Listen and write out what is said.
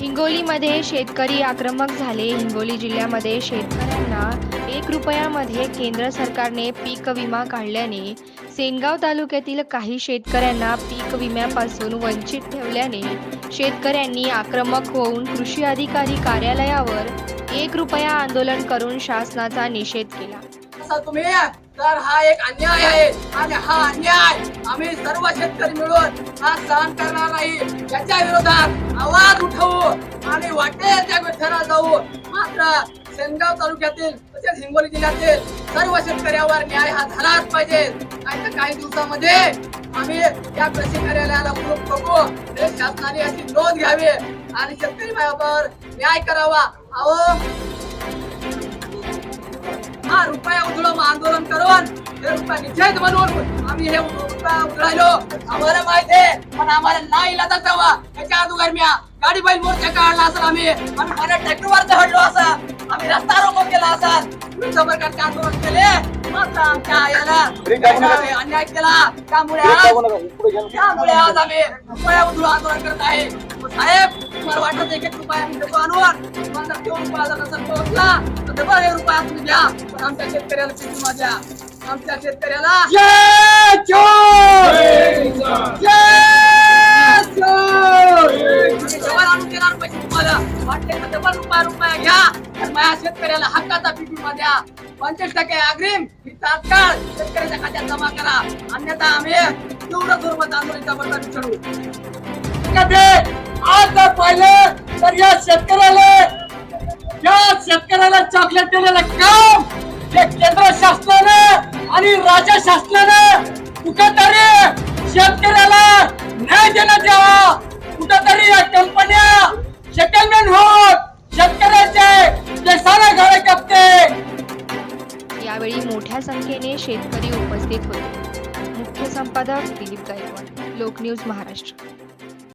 हिंगोलीमध्ये शेतकरी आक्रमक झाले. हिंगोली जिल्ह्यामध्ये शेतकऱ्यांना एक रुपयामध्ये केंद्र सरकारने पीक विमा काढल्याने सेनगाव तालुक्यातील काही शेतकऱ्यांना पीक विम्यापासून वंचित ठेवल्याने शेतकऱ्यांनी आक्रमक होऊन कृषी अधिकारी कार्यालयावर एक रुपया आंदोलन करून शासनाचा निषेध केला. तर हा एक अन्याय आहे आणि हा अन्याय आम्ही सर्व शेतकरी मिळून हा सहन करणार नाही. याच्या विरोधात आवाज उठवू आणि वाटेल त्या विठ्ठला जाऊ. मात्र सेनगाव तालुक्यातील तसेच हिंगोली जिल्ह्यातील सर्व शेतकऱ्यावर न्याय हा झालाच पाहिजे. आणि काही दिवसामध्ये आम्ही या कृषी कार्यालयाला कुलूप बघू. शासनाने याची नोंद घ्यावी आणि शेतकरी बाबावर न्याय करावा. अहो आम्ही हे आम्हाला माहिती आहे पण आम्हाला नाही इलाज असावा त्याच्या अगोदर मी गाडी बैल मोर्चा काढला असेल आम्ही. आम्ही माझ्या ट्रॅक्टरवर चढलो असं आम्ही रस्ता रोको केला असेल. विरुद्ध प्रकारचे आंदोलन केले. मात्र आमच्या याला अन्याय केला. त्यामुळे आज त्यामुळे आज आम्ही रुपया उधळून आंदोलन करत आहे. साहेब तुम्हाला वाटत एक एक रुपया आम्ही देतो आणून तुम्हाला दोन रुपया जर नसेल पोहोचला तर डबल एक रुपया तुम्ही द्या पण आमच्या शेतकऱ्याला किती द्या आमच्या शेतकऱ्याला. घ्या. शेतकऱ्याला हक्काचा पीक विमा द्या. पंचवीस टक्के अग्रिम ही तात्काळ शेतकऱ्याच्या खात्यात जमा करा. अन्यथा आम्ही तीव्र स्वरूपात आंदोलनाचा चढवू कधी आज जर पाहिलं तर या शेतकऱ्याला या शेतकऱ्याला चॉकलेट दिलेलं काम आणि राज्य शासनानं कुठेतरी शेतकऱ्याला न्याय देण्यात यावा कुठेतरी या कंपन्या सेटलमेंट होत. शेतकऱ्याचे देशाला घाळे कापते. यावेळी मोठ्या संख्येने शेतकरी उपस्थित होते. मुख्य संपादक दिलीप गायकवाड लोकन्यूज महाराष्ट्र.